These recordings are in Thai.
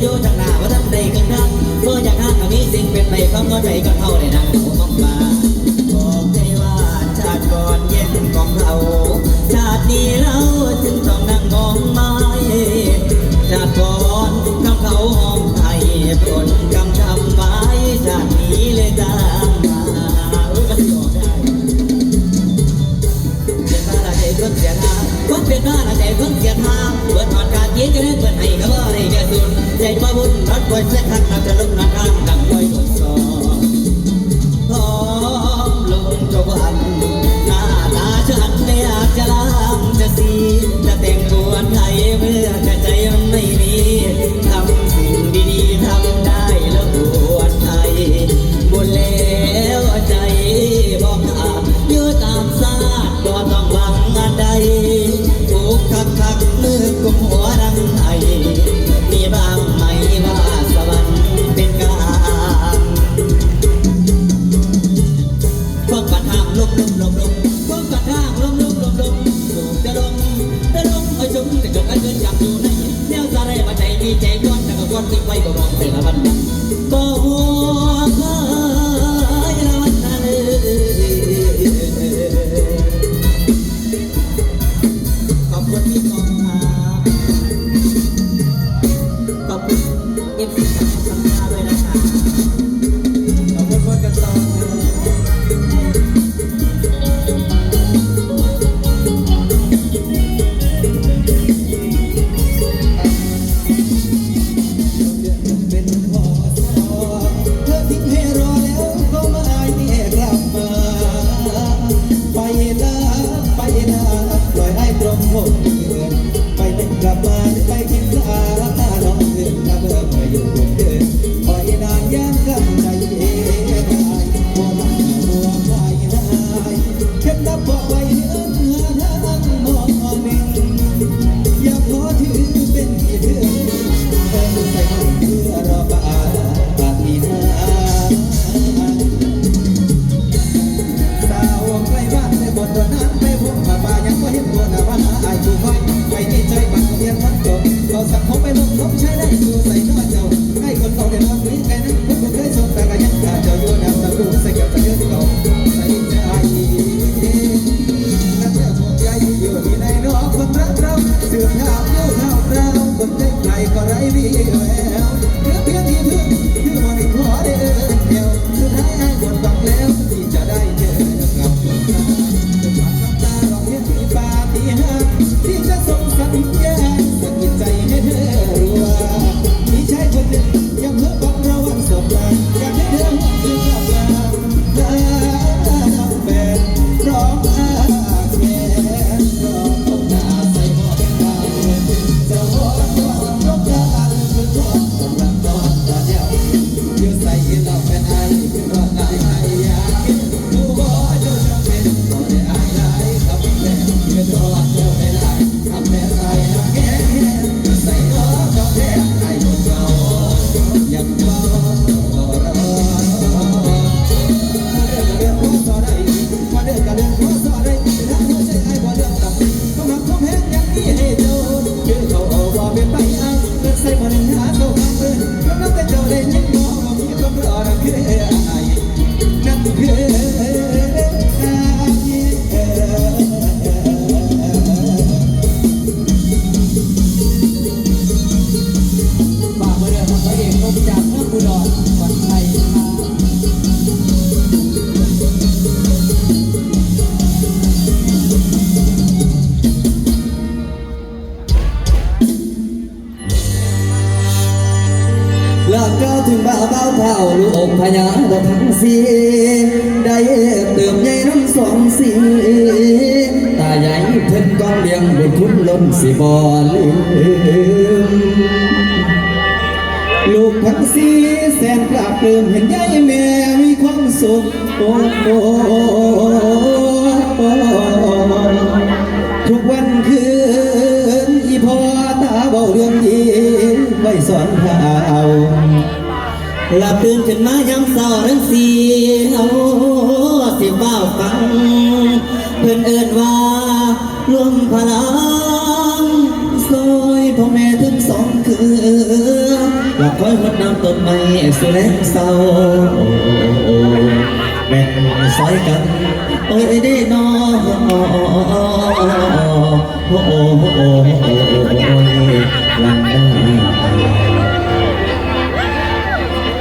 อยู่ทางหน้าว่าทำได้กันทั้งเมื่ออยากห้างนี้จสิ่งเป็นไปความเข้าใจกับเขาได้นั่งหัวมองมาบอกได้ว่าชาติก่อนเย็นของเรา ชาตินี้เราจึงต้องนั่งมองไม้ชาติก่อน Not quite second, not a look, not a not quite a song. Long, long to one. หน้าตาฉันไม่อาจจะล้างจะสีจะแต่งตัวไทยเมื่อจะใจยังไม่มีทำสิ่งดี Como กอกพญาดอกทั้งสีได้เติมใหญ่น้ำสองสีตาใหญ่เพิ่นกองเลี้ยงบุญคุณล้นสิบอลืมลูกทั้งสีแสนปราบปลื้มเห็นยายแม่มีความสุขโอ้โอ้ทุกวัน หลับตื่นขึ้นมายามเศร้าทั้งสีเอาสิเฝ้าฟัง เพื่อนเอินว่ารวมพลังซอยพ่อแม่ถึงสองคือหลับคอยหดน้ำต้นไม้สุแลงเศร้าแบ่งซอยกัน โอ้ยได้นอโอ้โอ้โอ้โอ้โอ้ลังได้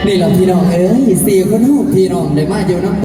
นี่เราพี่น้องเอ้ยสี่คนน้องพี่น้องได้มาอยู่น้ำ